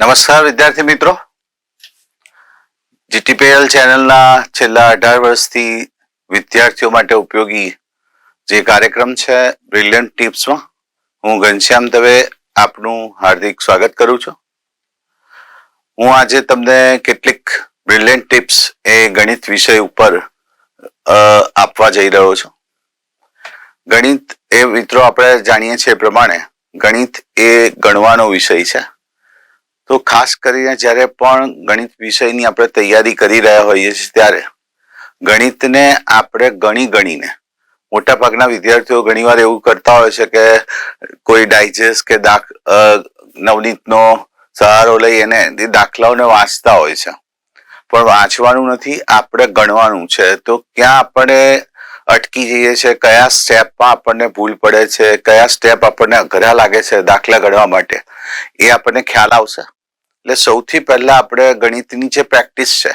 નમસ્કાર વિદ્યાર્થી મિત્રો. જીટીપીએલ ચેનલના છેલ્લા અઢાર વર્ષથી વિદ્યાર્થીઓ માટે ઉપયોગી જે કાર્યક્રમ છે બ્રિલિયન્ટ ટિપ્સમાં હું ઘનશ્યામ દવે આપનું હાર્દિક સ્વાગત કરું છું. હું આજે તમને કેટલીક બ્રિલિયન્ટ ટિપ્સ એ ગણિત વિષય ઉપર આપવા જઈ રહ્યો છું. ગણિત એ મિત્રો આપણે જાણીએ છીએ પ્રમાણે, ગણિત એ ગણવાનો વિષય છે. તો ખાસ કરીને જ્યારે પણ ગણિત વિષયની આપણે તૈયારી કરી રહ્યા હોઈએ છીએ ત્યારે ગણિતને આપણે ગણી ગણીને મોટા ભાગના વિદ્યાર્થીઓ ઘણીવાર એવું કરતા હોય છે કે કોઈ ડાયજેસ્ટ કે દાખ નવનીતનો સહારો લઈ એને દાખલાઓને વાંચતા હોય છે. પણ વાંચવાનું નથી, આપણે ગણવાનું છે. તો ક્યાં આપણે અટકી જઈએ છીએ, કયા સ્ટેપમાં આપણને ભૂલ પડે છે, કયા સ્ટેપ આપણને અઘરા લાગે છે દાખલા ગણવા માટે, એ આપણને ખ્યાલ આવશે. એટલે સૌથી પહેલા આપણે ગણિતની જે પ્રેક્ટિસ છે,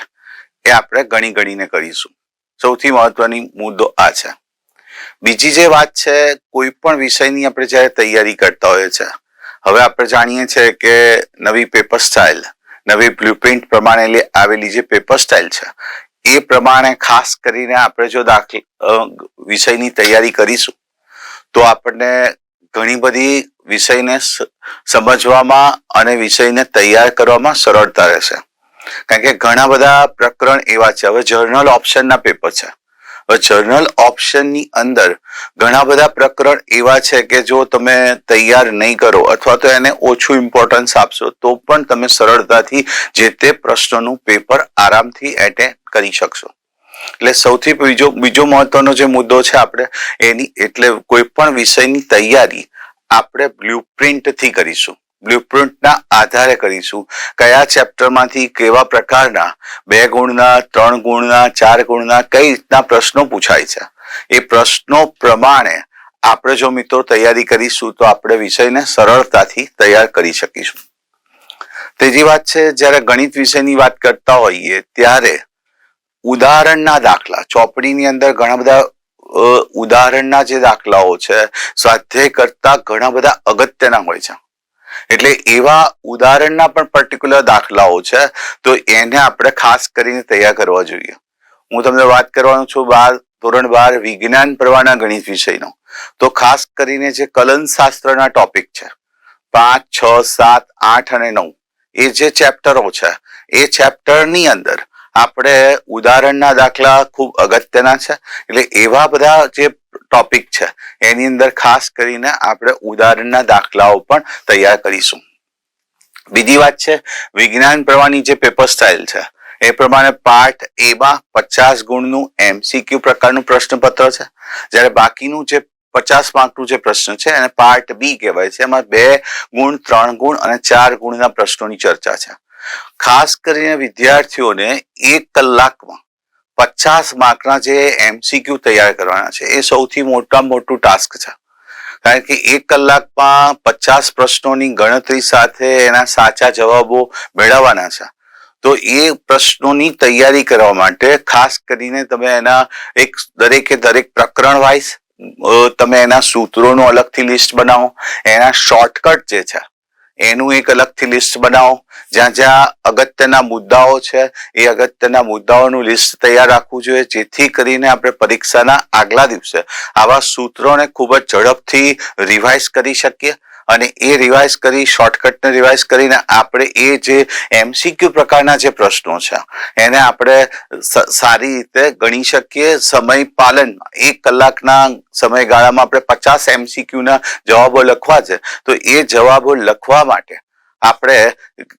એ આપણે ગણી ગણીને કરીશું. સૌથી મહત્વની મુદ્દો આ છે. બીજી જે વાત છે, કોઈ પણ વિષયની આપણે જ્યારે તૈયારી કરતા હોઈએ છે, હવે આપણે જાણીએ છીએ કે નવી પેપર સ્ટાઇલ નવી બ્લુપ્રિન્ટ પ્રમાણે આવેલી જે પેપર સ્ટાઇલ છે, એ પ્રમાણે ખાસ કરીને આપણે જો દાખલ વિષયની તૈયારી કરીશું, તો આપણને ઘણી બધી વિષયને સમજવામાં અને વિષયને તૈયાર કરવામાં સરળતા રહેશે. કારણ કે ઘણા બધા પ્રકરણ એવા છે, હવે જર્નલ ઓપ્શનના પેપર છે. હવે જર્નલ ઓપ્શનની અંદર ઘણા બધા પ્રકરણ એવા છે કે જો તમે તૈયાર નહીં કરો અથવા તો એને ઓછું ઇમ્પોર્ટન્સ આપશો, તો પણ તમે સરળતાથી જે તે પ્રશ્નોનું પેપર આરામથી એટેન્ડ કરી શકશો. એટલે સૌથી બીજો બીજો મહત્વનો જે મુદ્દો છે આપણે એની, એટલે કોઈ પણ વિષયની તૈયારી આપણે બ્લુપ્રિન્ટથી કરીશું. બ્લુપ્રિન્ટના આધારે કરીશું. કયા ચેપ્ટરમાંથી કેવા પ્રકારના, બે ગુણના, ત્રણ ગુણના, ચાર ગુણના, કઈ રીતના પ્રશ્નો પૂછાય છે. એ પ્રશ્નો પ્રમાણે આપણે જો મિત્રો તૈયારી કરીશું તો આપણે વિષયને સરળતાથી તૈયાર કરી શકીશું. ત્રીજી વાત છે, જ્યારે ગણિત વિષયની વાત કરતા હોઈએ, ત્યારે ઉદાહરણના દાખલા. ચોપડીની અંદર ઘણા બધા ઉદાહરણના જે દાખલાઓ છે, સ્વાધ્યાય કરતા ઘણા બધા અગત્યના હોય છે. એટલે એવા ઉદાહરણના પણ પર્ટિક્યુલર દાખલાઓ છે, તો એને આપણે ખાસ કરીને તૈયાર કરવા જોઈએ. હું તમને વાત કરવાનો છું બાર, ધોરણ બાર, વિજ્ઞાન પ્રવાહના ગણિત વિષયનો. તો ખાસ કરીને જે કલન શાસ્ત્રના ટોપિક છે, પાંચ, છ, સાત, આઠ અને નવ, એ જે ચેપ્ટરો છે, એ ચેપ્ટરની અંદર આપણે ઉદાહરણના દાખલા ખૂબ અગત્યના છે. એટલે એવા બધા જે ટોપિક છે, એની અંદર ખાસ કરીને આપણે ઉદાહરણના દાખલાઓ પણ તૈયાર કરીશું. બીજી વાત છે, વિજ્ઞાન પ્રવાહની જે પેપર સ્ટાઇલ છે, એ પ્રમાણે પાર્ટ એમાં પચાસ ગુણનું એમસીક્યુ પ્રકારનું પ્રશ્નપત્ર છે. જ્યારે બાકીનું જે પચાસ માર્કનું જે પ્રશ્ન છે, એને પાર્ટ બી કહેવાય છે. એમાં બે ગુણ, ત્રણ ગુણ અને ચાર ગુણના પ્રશ્નોની ચર્ચા છે. ખાસ કરીને વિદ્યાર્થીઓને એક કલાકમાં પચાસ માર્કના જે એમસીક્યુ તૈયાર કરવાના છે, એ સૌથી મોટામાં મોટું ટાસ્ક છે. કારણ કે એક કલાકમાં પચાસ પ્રશ્નોની ગણતરી સાથે એના સાચા જવાબો મેળવવાના છે. તો એ પ્રશ્નોની તૈયારી કરવા માટે ખાસ કરીને તમે એના એક દરેકે દરેક પ્રકરણ વાઇઝ તમે એના સૂત્રોનું અલગથી લિસ્ટ બનાવો, એના શોર્ટકટ જે છે, એનું એક અલગથી લિસ્ટ બનાવો જ્યાં જ્યાં અગત્યના મુદ્દાઓ છે, એ અગત્યના મુદ્દાઓનું લિસ્ટ તૈયાર રાખવું જોઈએ, જેથી કરીને આપણે પરીક્ષાના આગલા દિવસે આવા સૂત્રોને ખૂબ જ ઝડપથી રિવાઇઝ કરી શકીએ અને એ રિવાઇઝ કરી શોર્ટકટને રિવાઇઝ કરીને આપણે એ જે એમસીક્યુ પ્રકારના જે પ્રશ્નો છે, એને આપણે સારી રીતે ગણી શકીએ. સમય પાલન, એક કલાકના સમયગાળામાં આપણે પચાસ એમસીક્યુના જવાબો લખવા છે. તો એ જવાબો લખવા માટે આપણે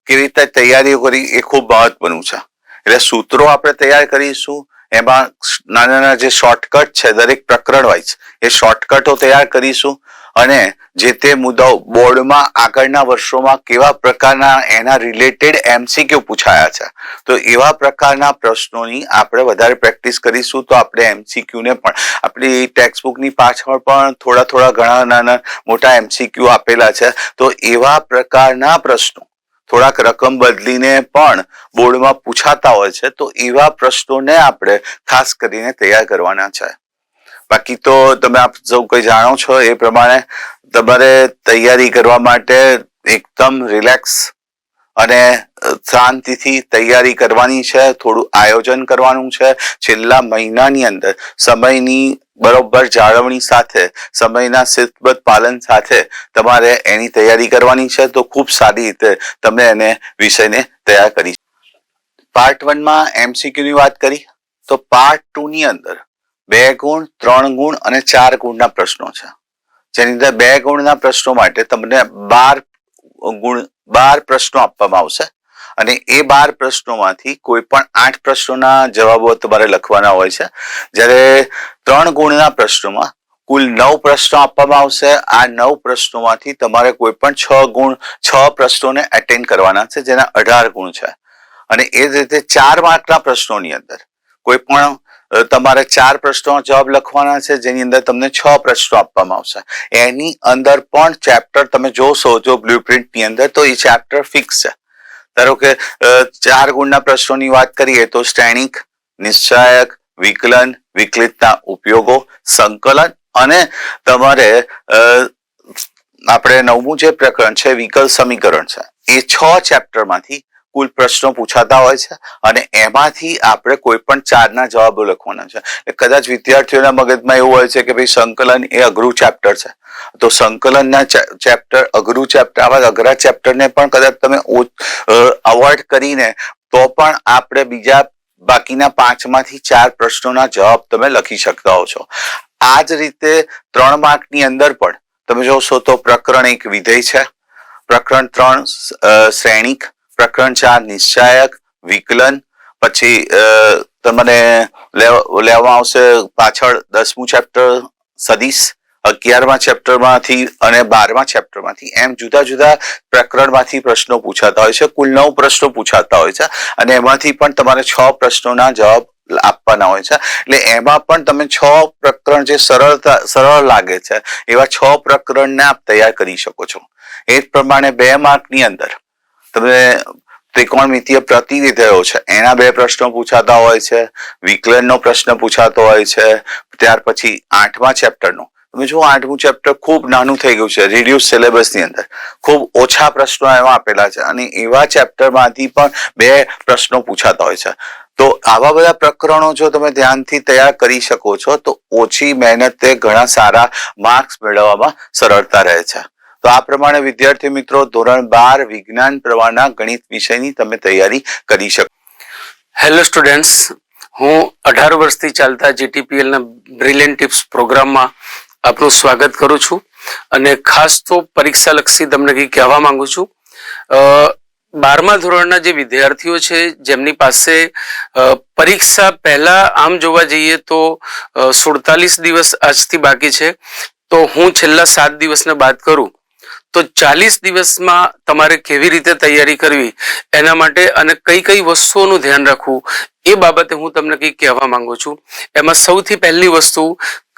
કેવી રીતે તૈયારીઓ કરી એ ખૂબ મહત્વનું છે. એટલે સૂત્રો આપણે તૈયાર કરીશું, એમાં નાના નાના જે શોર્ટકટ છે, દરેક પ્રકરણ વાઇઝ એ શોર્ટકટો તૈયાર કરીશું અને જે તે મુદ્દાઓ બોર્ડમાં આગળના વર્ષોમાં કેવા પ્રકારના એના રિલેટેડ એમસીક્યુ પૂછાયા છે. તો એવા પ્રકારના પ્રશ્નોની આપણે વધારે પ્રેક્ટિસ કરીશું તો આપણે એમસીક્યુ ને પણ. આપણી ટેક્સ્ટ બુકની પાછળ પણ થોડા થોડા ઘણા નાના મોટા એમસીક્યુ આપેલા છે. તો એવા પ્રકારના પ્રશ્નો થોડાક રકમ બદલીને પણ બોર્ડમાં પૂછાતા હોય છે. તો એવા પ્રશ્નોને આપણે ખાસ કરીને તૈયાર કરવાના છે. બાકી તો તમે આપ સૌ કોઈ જાણો છો એ પ્રમાણે તમારે તૈયારી કરવા માટે એકદમ રિલેક્સ અને શાંતિથી તૈયારી કરવાની છે, થોડું આયોજન કરવાનું છે. છેલ્લા મહિનાની અંદર સમયની બરોબર જાળવણી સાથે, સમયના સિદ્ધબદ્ધ પાલન સાથે તમારે એની તૈયારી કરવાની છે. તો ખૂબ સારી રીતે તમે એને વિષયને તૈયાર કરી પાર્ટ વનમાં એમસીક્યુ ની વાત કરી. તો પાર્ટ ટુ ની અંદર બે ગુણ, ત્રણ ગુણ અને ચાર ગુણના પ્રશ્નો છે. જેની અંદર બે ગુણના પ્રશ્નો માટે તમને બાર ગુણ, બાર પ્રશ્નો આપવામાં આવશે. અને એ બાર પ્રશ્નોમાંથી કોઈ પણ આઠ પ્રશ્નોના જવાબો તમારે લખવાના હોય છે. જ્યારે ત્રણ ગુણના પ્રશ્નોમાં કુલ નવ પ્રશ્નો આપવામાં આવશે. આ નવ પ્રશ્નોમાંથી તમારે કોઈ પણ છ ગુણ, છ પ્રશ્નોને એટેન્ડ કરવાના છે, જેના અઢાર ગુણ છે. અને એ જ રીતે ચાર માર્કના પ્રશ્નોની અંદર કોઈ પણ તમારે ચાર પ્રશ્નો જવાબ લખવાના છે, જેની અંદર તમને છ પ્રશ્નો આપવામાં આવશે. એની અંદર પણ ચેપ્ટર તમે જોશો, જો બ્લુ ની અંદર, તો એ ચેપ્ટર ફિક્સ છે. ધારો કે ચાર ગુણના પ્રશ્નોની વાત કરીએ, તો શ્રેણિક, નિશ્ચાયક, વિકલન, વિકલિતના ઉપયોગો, સંકલન અને તમારે આપણે નવમું જે પ્રકરણ છે, વિકલ સમીકરણ છે. એ છ ચેપ્ટરમાંથી કુલ પ્રશ્નો પૂછાતા હોય છે અને એમાંથી આપણે કોઈ પણ ચારના જવાબો લખવાના છે. કદાચ વિદ્યાર્થીઓના મગજમાં એવું હોય છે કે ભાઈ સંકલન એ અઘરું ચેપ્ટર છે. તો સંકલનના ચેપ્ટર અઘરું ચેપ્ટર આવા અઘરા ચેપ્ટરને પણ કદાચ તમે અવોઇડ કરીને તો પણ આપણે બીજા બાકીના પાંચમાંથી ચાર પ્રશ્નોના જવાબ તમે લખી શકતા હો છો. આ જ રીતે ત્રણ માર્કની અંદર પણ તમે જોશો તો પ્રકરણ એક વિધેય છે. પ્રકરણ ત્રણ શ્રેણિક પ્રકરણ ચાર નિશ્ચાયક, વિકલન, પછી તમને લેવામાં આવશે પાછળ દસમું ચેપ્ટર સદીશ, અગિયારમા ચેપ્ટરમાંથી અને બારમા ચેપ્ટરમાંથી એમ જુદા જુદા પ્રકરણમાંથી પ્રશ્નો પૂછાતા હોય છે, કુલ નવ પ્રશ્નો પૂછાતા હોય છે, અને એમાંથી પણ તમારે છ પ્રશ્નોના જવાબ આપવાના હોય છે. એટલે એમાં પણ તમે છ પ્રકરણ જે સરળતા, સરળ લાગે છે, એવા છ પ્રકરણને આપ તૈયાર કરી શકો છો. એ જ પ્રમાણે બે માર્કની અંદર. તમે ત્રિકોણમિતીય પ્રતિવિધેયો છે. એના બે પ્રશ્નો પૂછાતા હોય છે, વિકલનનો પ્રશ્ન પૂછાતો હોય છે, ત્યાર પછી આઠમા ચેપ્ટરનો. તમે જુઓ, આઠમું ચેપ્ટર ખૂબ નાનું થઈ ગયું છે રિડ્યુસ સિલેબસની અંદર. ખૂબ ઓછા પ્રશ્નો એમાં આપેલા છે અને એવા ચેપ્ટરમાંથી પણ બે પ્રશ્નો પૂછાતા હોય છે. તો આવા બધા પ્રકરણો જો તમે ધ્યાનથી તૈયાર કરી શકો છો, તો ઓછી મહેનતે ઘણા સારા માર્ક્સ મેળવવામાં સરળતા રહે છે. તો આ પ્રમાણે વિદ્યાર્થી મિત્રો ધોરણ બાર વિજ્ઞાન પ્રવાહના ગણિત વિષયની તમે તૈયારી કરી શકો. હેલો સ્ટુડન્ટ્સ હું અઢાર વર્ષથી ચાલતા જીટીપીએલના બ્રિલિયન્ટ ટિપ્સ પ્રોગ્રામમાં આપનું સ્વાગત કરું છું અને ખાસ તો પરીક્ષા લક્ષી તમને કંઈ કહેવા માંગુ છું. બારમા ધોરણના જે વિદ્યાર્થીઓ છે, જેમની પાસે પરીક્ષા પહેલા આમ જોવા જઈએ તો સુડતાલીસ દિવસ આજથી બાકી છે. તો હું છેલ્લા સાત દિવસને બાદ કરું. તો ચાલીસ દિવસમાં તમારે કેવી રીતે તૈયારી કરવી, એના માટે અને કઈ કઈ વસ્તુઓનું ધ્યાન રાખવું, એ બાબતે હું તમને કંઈક કહેવા માંગુ છું. એમાં સૌથી પહેલી વસ્તુ,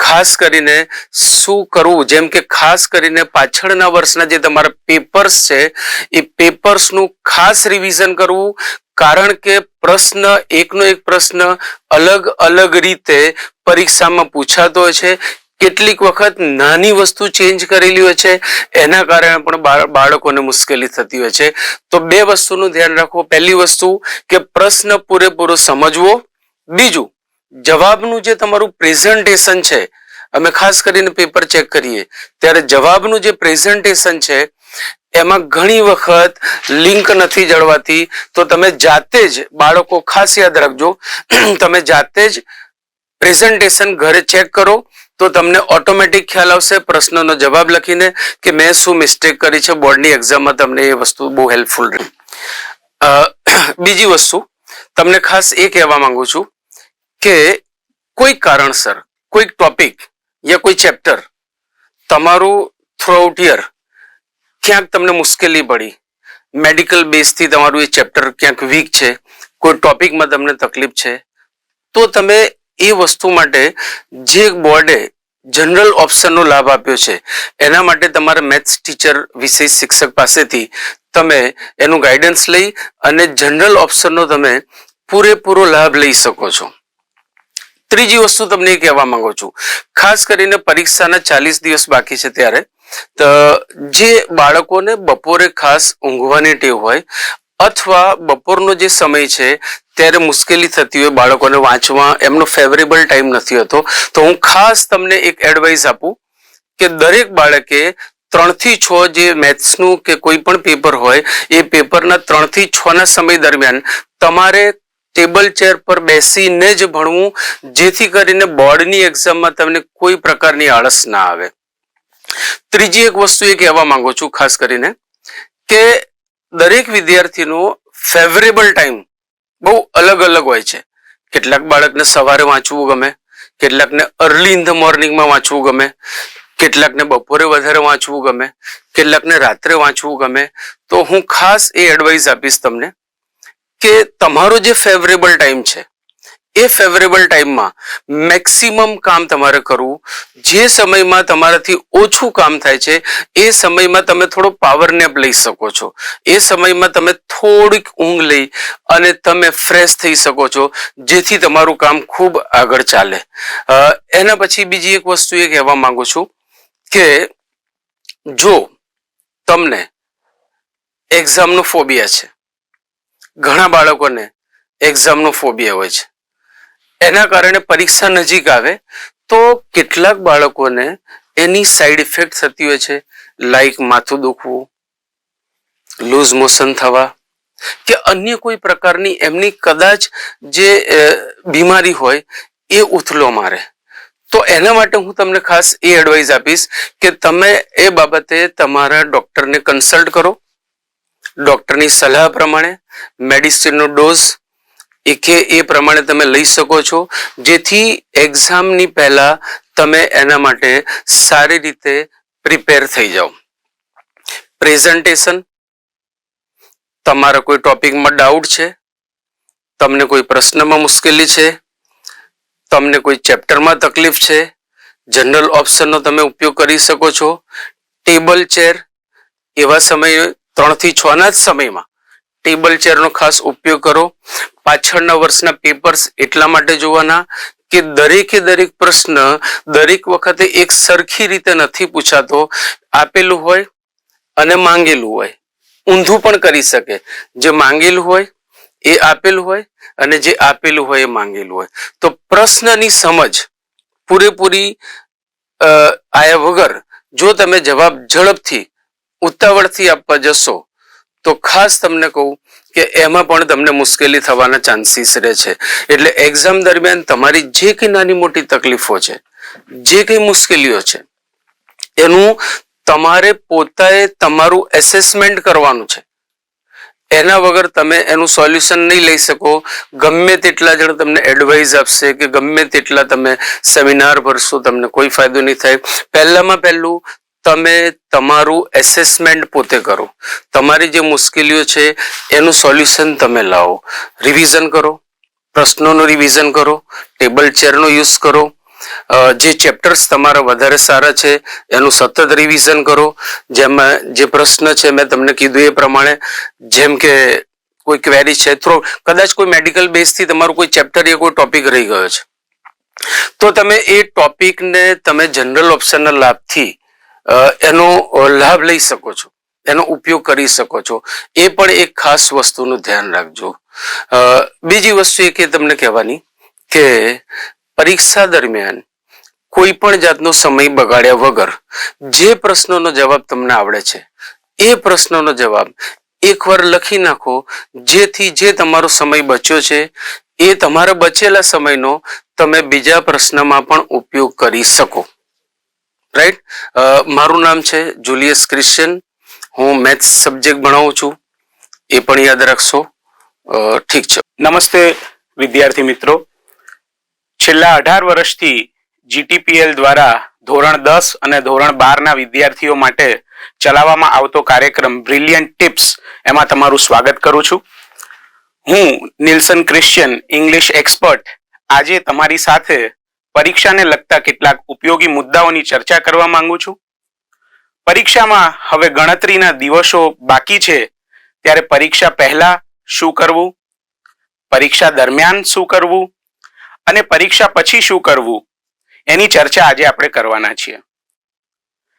ખાસ કરીને શું કરવું, જેમ કે ખાસ કરીને પાછળના વર્ષના જે તમારા પેપર્સ છે, એ પેપર્સનું ખાસ રિવિઝન કરવું, કારણ કે પ્રશ્ન, એકનો એક પ્રશ્ન અલગ અલગ રીતે પરીક્ષામાં પૂછાતો હોય છે. કેટલીક વખત નાની વસ્તુ ચેન્જ કરેલી હોય છે, એના કારણે પણ બાળકોને મુશ્કેલી થતી હોય છે. તો બે વસ્તુનું ધ્યાન રાખવું પહેલી વસ્તુ કે પ્રશ્ન પૂરેપૂરો સમજવો. બીજું, જવાબનું જે તમારું પ્રેઝન્ટેશન છે, અમે ખાસ કરીને પેપર ચેક કરીએ, ત્યારે જવાબનું જે પ્રેઝન્ટેશન છે, એમાં ઘણી વખત લિંક નથી જળવાતી. તો તમે જાતે જ બાળકો ખાસ યાદ રાખજો. તમે જાતે જ પ્રેઝન્ટેશન ઘરે ચેક કરો. તો તમને ઓટોમેટિક ખ્યાલ આવશે પ્રશ્નનો જવાબ લખીને કે મેં શું મિસ્ટેક કરી છે? બોર્ડની એક્ઝામમાં તમને એ વસ્તુ બહુ હેલ્પફુલ રહી. બીજી વસ્તુ, તમને ખાસ એ કહેવા માંગુ છું કે કોઈ કારણસર, કોઈક ટોપિક યા કોઈ ચેપ્ટર તમારું થ્રુઆઉટ યર ક્યાંક તમને મુશ્કેલી પડી. મેડિકલ બેઝથી તમારું એ ચેપ્ટર ક્યાંક વીક છે. કોઈ ટોપિકમાં તમને તકલીફ છે. તો તમે એ વસ્તુ માટે જે બોર્ડે જનરલ ઓપ્શનનો લાભ આપ્યો છે, એના માટે તમારે મેથ્સ ટીચર વિશેષ શિક્ષક પાસેથી તમે એનું ગાઈડન્સ લઈ અને જનરલ ઓપ્શનનો તમે પૂરેપૂરો લાભ લઈ શકો છો. ત્રીજી વસ્તુ તમને એ કહેવા માંગુ છું, ખાસ કરીને પરીક્ષાના ચાલીસ દિવસ બાકી છે ત્યારે જે બાળકોને બપોરે ખાસ ઊંઘવાની ટેવ હોય, અથવા બપોરનો જે સમય છે ત્યારે મુશ્કેલી થતી હોય બાળકોને વાંચવા, એમનો ફેવરેબલ ટાઈમ નથી હોતો. તો હું ખાસ તમને એક એડવાઇસ આપું કે દરેક બાળકે ત્રણથી છ જે મેથ્સનું કે કોઈ પણ પેપર હોય, એ પેપરના ત્રણથી છ ના સમય દરમિયાન તમારે ટેબલ ચેર પર બેસીને જ ભણવું, જેથી કરીને બોર્ડની એક્ઝામમાં તમને કોઈ પ્રકારની આળસ ના આવે. ત્રીજી એક વસ્તુ એ કહેવા માંગુ છું ખાસ કરીને કે દરેક વિદ્યાર્થીનો ફેવરેબલ ટાઈમ બહુ અલગ અલગ હોય છે. કેટલાક બાળકને સવારે વાંચવું ગમે, કેટલાકને અર્લી ઇન ધ મોર્નિંગમાં વાંચવું ગમે, કેટલાકને બપોરે વધારે વાંચવું ગમે, કેટલાકને રાત્રે વાંચવું ગમે. તો હું ખાસ એ એડવાઇસ આપીશ તમને કે તમારો જે ફેવરેબલ ટાઈમ છે એ ફેવરેબલ ટાઈમમાં મેક્સિમમ કામ તમારે કરવું, જે સમયમાં તમારાથી ઓછું કામ થાય છે, એ સમયમાં તમે થોડો પાવર નેપ લઈ શકો છો. એ સમયમાં તમે થોડીક ઊંઘ લઈ અને તમે ફ્રેશ થઈ શકો છો, જેથી તમારું કામ ખૂબ આગળ ચાલે. એના પછી બીજી એક વસ્તુ એ કહેવા માંગુ છું કે જો તમને એક્ઝામનો ફોબિયા છે, ઘણા બાળકોને એક્ઝામનો ફોબિયા હોય છે. એના કારણે પરીક્ષા નજીક આવે, તો કેટલાક બાળકોને એની સાઈડ ઇફેક્ટ થતી હોય છે લાઈક માથું દુખવું લૂઝ મોશન થવા, કે અન્ય કોઈ પ્રકારની એમની કદાચ જે બીમારી હોય, એ ઉથલો મારે. તો એના માટે હું તમને ખાસ એ એડવાઇસ આપીશ કે તમે એ બાબતે તમારા ડોક્ટરને કન્સલ્ટ કરો. ડોક્ટરની સલાહ પ્રમાણે મેડિસિનનો ડોઝ એ કે એ પ્રમાણે તમે લઈ શકો છો. જેથી એક્ઝામની પહેલા તમે એના માટે સારી રીતે પ્રિપેર થઈ જાઓ. પ્રેઝન્ટેશન. તમારા કોઈ ટોપિકમાં ડાઉટ છે, તમને કોઈ પ્રશ્નમાં મુશ્કેલી છે, તમને કોઈ ચેપ્ટરમાં તકલીફ છે, જનરલ ઓપ્શનનો તમે ઉપયોગ કરી શકો છો. ટેબલ ચેર એવા સમય, ત્રણથી છના જ સમયમાં ટેબલ ચેરનો ખાસ ઉપયોગ કરો. પાછળના વર્ષના પેપર્સ એટલા માટે જોવાના કે દરેકે દરેક પ્રશ્ન દરેક વખતે એક સરખી રીતે નથી પૂછાતો. આપેલું હોય અને માંગેલું હોય. ઊંધું પણ કરી શકે. જે માંગેલું હોય એ આપેલું હોય અને જે આપેલું હોય એ માંગેલું હોય. તો પ્રશ્નની સમજ પૂરેપૂરી આયા વગર જો તમે જવાબ ઝડપથી, ઉતાવળથી આપવા જશો તો ખાસ તમને કહું કે એમાં પણ તમને મુશ્કેલી થવાના ચાન્સીસ રહે છે. એટલે એક્ઝામ દરમિયાન તમારી જે કંઈ નાની મોટી તકલીફો છે, જે કંઈ મુશ્કેલીઓ છે, એનું તમારે પોતાએ તમારું એસેસમેન્ટ કરવાનું છે. એના વગર તમે એનું સોલ્યુશન નહીં લઈ શકો. ગમે તેટલા જણ તમને એડવાઇસ આપશે કે ગમે તેટલા તમે સેમિનાર ભરશો, તમને કોઈ ફાયદો નહીં થાય. પહેલામાં પહેલું તમે તમારું એસેસમેન્ટ પોતે કરો. તમારી જે મુશ્કેલીઓ છે, એનું સોલ્યુશન તમે લાવો. રિવિઝન કરો. પ્રશ્નોનું રિવિઝન કરો. ટેબલ ચેરનો યુઝ કરો. જે ચેપ્ટર્સ તમારા વધારે સારા છે, એનું સતત રિવિઝન કરો. જેમાં, જે પ્રશ્ન છે, મેં તમને કીધું એ પ્રમાણે, જેમ કે કોઈ ક્વેરી છે થ્રો કદાચ કોઈ મેડિકલ બેઝથી તમારું કોઈ ચેપ્ટર યા કોઈ ટોપિક રહી ગયો છે. તો તમે એ ટોપિકને તમે જનરલ ઓપ્શનના લાભથી એનો લાભ લઈ શકો છો. એનો ઉપયોગ કરી શકો છો. એ પણ એક ખાસ વસ્તુનું ધ્યાન રાખજો. બીજી વસ્તુ એ તમને કહેવાની કે પરીક્ષા દરમિયાન કોઈ પણ જાતનો સમય બગાડ્યા વગર જે પ્રશ્નોનો જવાબ તમને આવડે છે, એ પ્રશ્નોનો જવાબ એકવાર લખી નાખો. જેથી જે તમારો સમય બચ્યો છે, એ તમારા બચેલા સમયનો તમે બીજા પ્રશ્નમાં પણ ઉપયોગ કરી શકો. રાઈટ મારું નામ છે જુલિયસ ક્રિશ્ચિયન હું મેથ્સ સબ્જેક્ટ ભણાવું છું. એ પણ યાદ રાખશો. ઠીક છે. નમસ્તે વિદ્યાર્થી મિત્રો. છેલ્લા અઢાર વર્ષથી જીટીપીએલ દ્વારા ધોરણ દસ અને ધોરણ બારના વિદ્યાર્થીઓ માટે ચલાવવામાં આવતો કાર્યક્રમ બ્રિલિયન્ટ ટિપ્સ એમાં તમારું સ્વાગત કરું છું. હું નિલ્સન ક્રિશ્ચિયન ઇંગ્લિશ એક્સપર્ટ આજે તમારી સાથે પરીક્ષાને લગતા કેટલાક ઉપયોગી મુદ્દાઓની ચર્ચા કરવા માંગુ છું. પરીક્ષામાં હવે ગણતરીના દિવસો બાકી છે, ત્યારે પરીક્ષા પહેલા શું કરવું? પરીક્ષા દરમિયાન શું કરવું? અને પરીક્ષા પછી શું કરવું? એની ચર્ચા આજે આપણે કરવાના છીએ.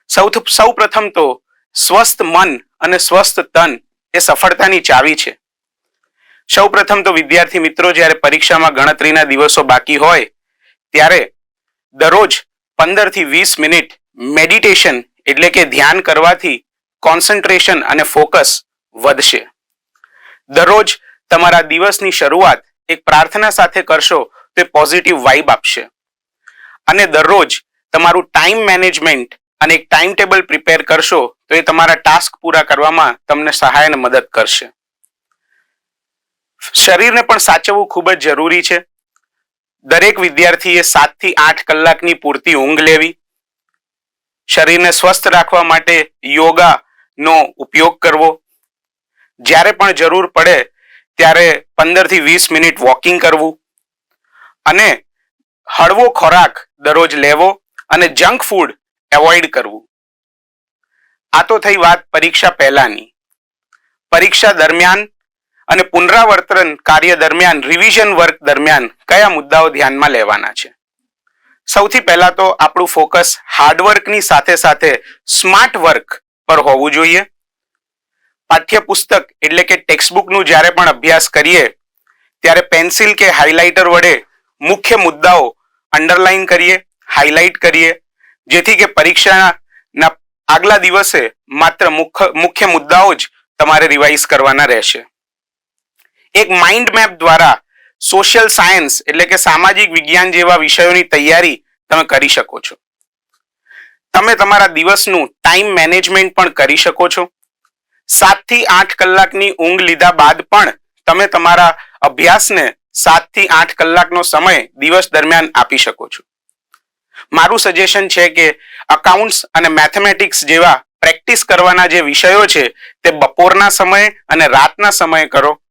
સૌ સૌ પ્રથમ તો સ્વસ્થ મન અને સ્વસ્થ તન એ સફળતાની ચાવી છે. સૌ પ્રથમ તો વિદ્યાર્થી મિત્રો, જ્યારે પરીક્ષામાં ગણતરીના દિવસો બાકી હોય ત્યારે દરરોજ પંદરથી વીસ મિનિટ મેડિટેશન એટલે કે ધ્યાન કરવાથી કોન્સન્ટ્રેશન અને ફોકસ વધશે. દરરોજ તમારા દિવસની શરૂઆત એક પ્રાર્થના સાથે કરશો તો પોઝિટિવ વાઇબ આપશે. અને દરરોજ તમારું ટાઈમ મેનેજમેન્ટ અને એક ટાઈમ ટેબલ પ્રિપેર કરશો તો એ તમારા ટાસ્ક પૂરા કરવામાં તમને સહાય અને મદદ કરશે. શરીરને પણ સાચવવું ખૂબ જ જરૂરી છે. દરેક વિદ્યાર્થીએ સાતથી આઠ કલાકની પૂરતી ઊંઘ લેવી. શરીરને સ્વસ્થ રાખવા માટે યોગાનો ઉપયોગ કરવો. જ્યારે પણ જરૂર પડે ત્યારે પંદરથી વીસ મિનિટ વોકિંગ કરવું અને હળવો ખોરાક દરરોજ લેવો અને જંક ફૂડ એવોઇડ કરવું. આ તો થઈ વાત પરીક્ષા પહેલાની. પરીક્ષા દરમિયાન અને પુનરાવર્તન કાર્ય દરમિયાન રિવિઝન વર્ક દરમિયાન કયા મુદ્દાઓ ધ્યાનમાં લેવાના છે? સૌથી પહેલા તો આપણું ફોકસ હાર્ડવર્કની સાથે સાથે સ્માર્ટ વર્ક પર હોવું જોઈએ. પાઠ્યપુસ્તક એટલે કે ટેક્સ્ટબુકનું જ્યારે પણ અભ્યાસ કરીએ, ત્યારે પેન્સિલ કે હાઇલાઇટર વડે મુખ્ય મુદ્દાઓ અંડરલાઇન કરીએ હાઇલાઇટ કરીએ, જેથી કે પરીક્ષાના આગલા દિવસે માત્ર મુખ્ય મુદ્દાઓ જ તમારે રિવાઇઝ કરવાના રહેશે. એક માઇન્ડ મેપ દ્વારા સોશિયલ સાયન્સ એટલે કે સામાજિક વિજ્ઞાન જેવા વિષયોની તૈયારી તમે કરી શકો છો. તમે તમારા દિવસનું ટાઈમ મેનેજમેન્ટ પણ કરી શકો છો. સાતથી આઠ કલાકની ઊંઘ લીધા બાદ પણ તમે તમારા અભ્યાસને સાતથી આઠ કલાકનો સમય દિવસ દરમિયાન આપી શકો છો. મારું સજેશન છે કે અકાઉન્ટ્સ અને મેથેમેટિક્સ જેવા પ્રેક્ટિસ કરવાના જે વિષયો છે તે બપોરના સમયે અને રાતના સમયે કરો.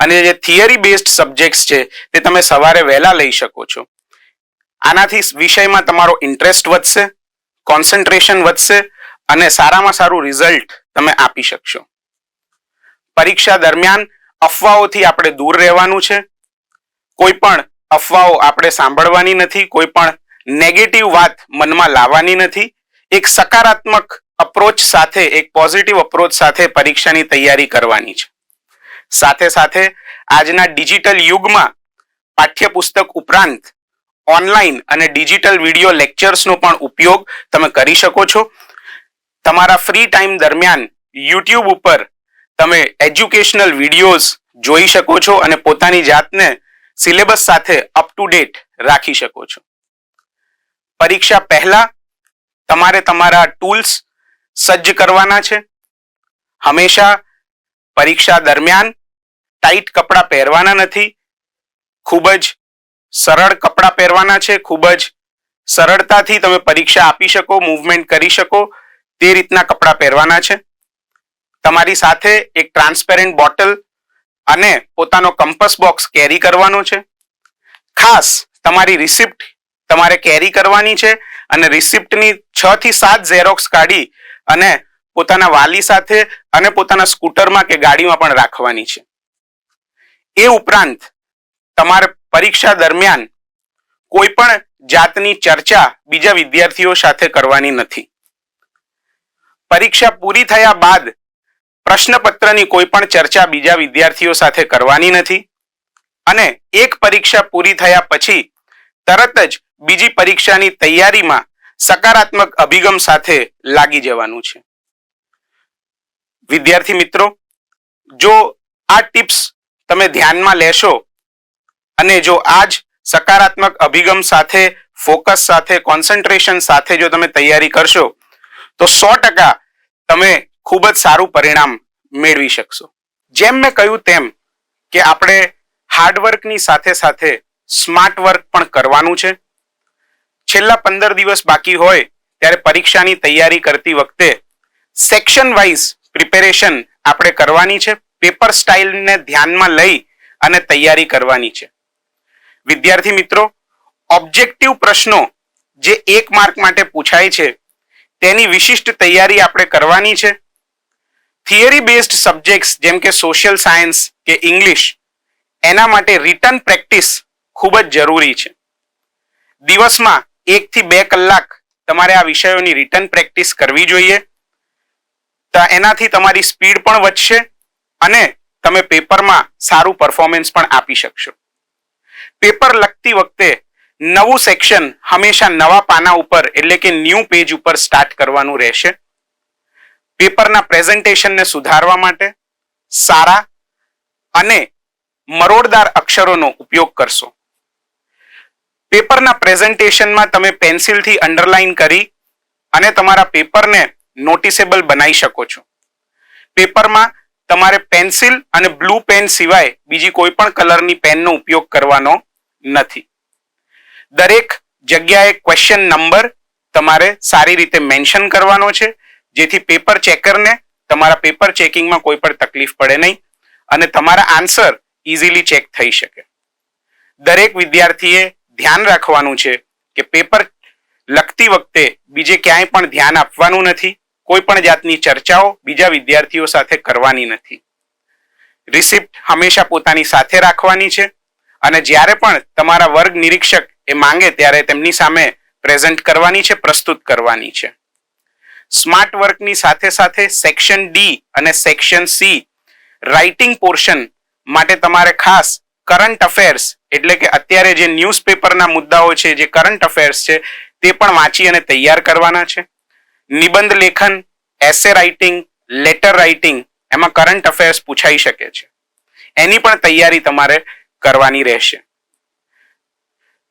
અને જે થિયરી બેઝડ સબ્જેક્ટ્સ છે, તે તમે સવારે વહેલા લઈ શકો છો. આનાથી વિષયમાં તમારો ઇન્ટરેસ્ટ વધશે કોન્સન્ટ્રેશન વધશે અને સારામાં સારું રિઝલ્ટ તમે આપી શકશો. પરીક્ષા દરમિયાન અફવાઓથી આપણે દૂર રહેવાનું છે. કોઈ પણ અફવાઓ આપણે સાંભળવાની નથી, કોઈ પણ નેગેટિવ વાત મનમાં લાવવાની નથી. એક સકારાત્મક અપ્રોચ સાથે, એક પોઝિટિવ અપ્રોચ સાથે પરીક્ષાની તૈયારી કરવાની છે. સાથે સાથે આજના ડિજિટલ યુગમાં પાઠ્યપુસ્તક ઉપરાંત ઓનલાઈન અને ડિજિટલ વીડિયો લેક્ચર્સનો પણ ઉપયોગ તમે કરી શકો છો. તમારા ફ્રી ટાઈમ દરમિયાન યુટ્યુબ ઉપર તમે એજ્યુકેશનલ વિડીયોઝ જોઈ શકો છો અને પોતાની જાતને સિલેબસ સાથે અપ ટુ ડેટ રાખી શકો છો. પરીક્ષા પહેલા તમારે તમારા ટૂલ્સ સજ્જ કરવાના છે. હંમેશા પરીક્ષા દરમિયાન ટાઈટ કપડાં પહેરવાના નથી. ખૂબ જ સરળ કપડાં પહેરવાના છે. ખૂબ જ સરળતાથી તમે પરીક્ષા આપી શકો મૂવમેન્ટ કરી શકો, તે રીતના કપડાં પહેરવાના છે. તમારી સાથે એક ટ્રાન્સપેરેન્ટ બોટલ અને પોતાનો કંપસ બોક્સ કેરી કરવાનો છે. ખાસ તમારી રિસિપ્ટ તમારે કેરી કરવાની છે અને રિસિપ્ટની છ થી સાત ઝેરોક્સ કાઢી અને પોતાના વાલી સાથે અને પોતાના સ્કૂટરમાં કે ગાડીમાં પણ રાખવાની છે. એ ઉપરાંત તમારે પરીક્ષા દરમિયાન કોઈ પણ જાતની ચર્ચા બીજા વિદ્યાર્થીઓ સાથે કરવાની નથી. પરીક્ષા પૂરી થયા બાદ પ્રશ્નપત્રની કોઈ પણ ચર્ચા બીજા વિદ્યાર્થીઓ સાથે કરવાની નથી અને એક પરીક્ષા પૂરી થયા પછી તરત જ બીજી પરીક્ષાની તૈયારીમાં સકારાત્મક અભિગમ સાથે લાગી જવાનું છે. વિદ્યાર્થી મિત્રો, જો આ ટિપ્સ તમે ધ્યાનમાં લેશો. અને જો આજ સકારાત્મક અભિગમ સાથે, ફોકસ સાથે કોન્સન્ટ્રેશન સાથે જો તમે તૈયારી કરશો, તો સો ટકા તમે ખૂબ જ સારું પરિણામ મેળવી શકશો. જેમ મેં કહ્યું તેમ કે આપણે હાર્ડવર્કની સાથે સાથે સ્માર્ટ વર્ક પણ કરવાનું છે. છેલ્લા પંદર દિવસ બાકી હોય ત્યારે પરીક્ષાની તૈયારી કરતી વખતે સેક્શન વાઇઝ પ્રિપેરેશન આપણે કરવાની છે. પેપર સ્ટાઇલને ધ્યાનમાં લઈ અને તૈયારી કરવાની છે. વિદ્યાર્થી મિત્રો, ઓબ્જેક્ટિવ પ્રશ્નો જે એક માર્ક માટે પૂછાય છે, તેની વિશિષ્ટ તૈયારી આપણે કરવાની છે. થિયરી બેઝડ સબ્જેક્ટ્સ જેમ કે સોશિયલ સાયન્સ કે ઇંગ્લિશ, એના માટે રિટર્ન પ્રેક્ટિસ ખૂબ જ જરૂરી છે. દિવસમાં એકથી બે કલાક તમારે આ વિષયોની રિટર્ન પ્રેક્ટિસ કરવી જોઈએ. એનાથી તમારી સ્પીડ પણ વધશે અને તમે પેપરમાં સારું પરફોર્મન્સ પણ આપી શકશો. પેપર લખતી વખતે નવું સેક્શન હંમેશા નવા પાના ઉપર એટલે કે ન્યૂ પેજ ઉપર સ્ટાર્ટ કરવાનું રહેશે. પેપરના પ્રેઝન્ટેશનને સુધારવા માટે સારા અને મરોડદાર અક્ષરોનો ઉપયોગ કરશો. પેપરના પ્રેઝન્ટેશનમાં તમે પેન્સિલથી અંડરલાઈન કરી અને તમારા પેપરને નોટિસેબલ બનાવી શકો છો. પેપરમાં તમારે પેન્સિલ અને બ્લુ પેન સિવાય બીજી કોઈ પણ કલરની પેનનો ઉપયોગ કરવાનો નથી. દરેક જગ્યાએ ક્વેશ્ચન નંબર તમારે સારી રીતે મેન્શન કરવાનો છે, જેથી પેપર ચેકરને તમારા પેપર ચેકિંગમાં કોઈ પણ તકલીફ પડે નહીં અને તમારા આન્સર ઇઝીલી ચેક થઈ શકે. દરેક વિદ્યાર્થીએ ધ્યાન રાખવાનું છે કે પેપર લખતી વખતે બીજે ક્યાંય પણ ધ્યાન આપવાનું નથી કોઈ પણ જાતની ચર્ચાઓ બીજા વિદ્યાર્થીઓ સાથે કરવાની નથી. રિસિપ્ટ હંમેશા પોતાની સાથે રાખવાની છે અને જ્યારે પણ તમારા વર્ગ નિરીક્ષક એ માંગે ત્યારે તેમની સામે પ્રેઝન્ટ કરવાની છે, પ્રસ્તુત કરવાની છે. સ્માર્ટ વર્કની સાથે સાથે સેક્શન ડી અને સેક્શન સી રાઇટિંગ પોર્શન માટે તમારે ખાસ કરંટ અફેર્સ એટલે કે અત્યારે જે ન્યૂઝપેપરના મુદ્દાઓ છે, જે કરંટ અફેર્સ છે, તે પણ વાંચી અને તૈયાર કરવાના છે. નિબંધ લેખન એસે રાઇટિંગ લેટર રાઇટિંગ એમાં કરંટ અફેર્સ પૂછાઈ શકે છે. એની પણ તૈયારી તમારે કરવાની રહેશે.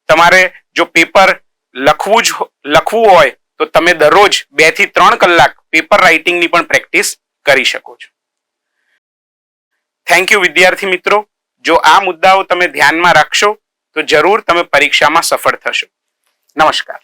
તમારે જો પેપર લખવું જ લખવું હોય તો તમે દરરોજ બેથી ત્રણ કલાક પેપર રાઇટિંગની પણ પ્રેક્ટિસ કરી શકો છો. થેન્ક યુ વિદ્યાર્થી મિત્રો. જો આ મુદ્દાઓ તમે ધ્યાનમાં રાખશો તો જરૂર તમે પરીક્ષામાં સફળ થશો. નમસ્કાર.